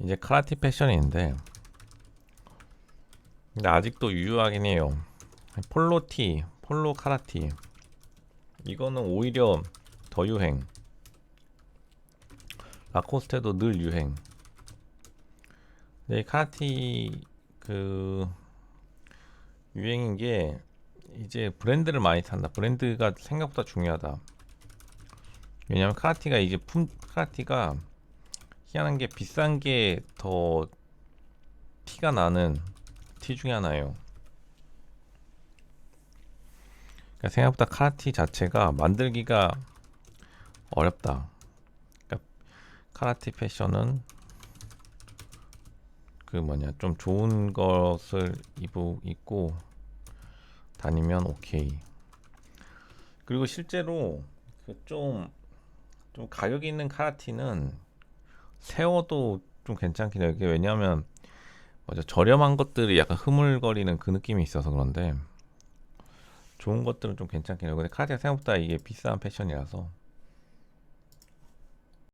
이제 카라티 패션인데 근데 아직도 유효하긴 해요. 폴로티, 폴로 카라티 이거는 오히려 더 유행. 라코스테도 늘 유행. 근데 이 카라티 그 유행인 게 이제 브랜드를 많이 탄다. 브랜드가 생각보다 중요하다. 왜냐면 카라티가 이제 품 카라티가 희한한 게 비싼 게 더 티가 나는 티 중에 하나예요. 그러니까 생각보다 카라티 자체가 만들기가 어렵다. 그러니까 카라티 패션은 그 뭐냐 좀 좋은 것을 입고 입고 다니면 오케이. 그리고 실제로 그좀좀 가격 있는 카라티는 세워도 좀 괜찮긴 해요. 이게 왜냐하면 맞아 저렴한 것들이 약간 흐물거리는 그 느낌이 있어서 그런데 좋은 것들은 좀 괜찮긴 해요. 근데 카라티가 생각보다 이게 비싼 패션이라서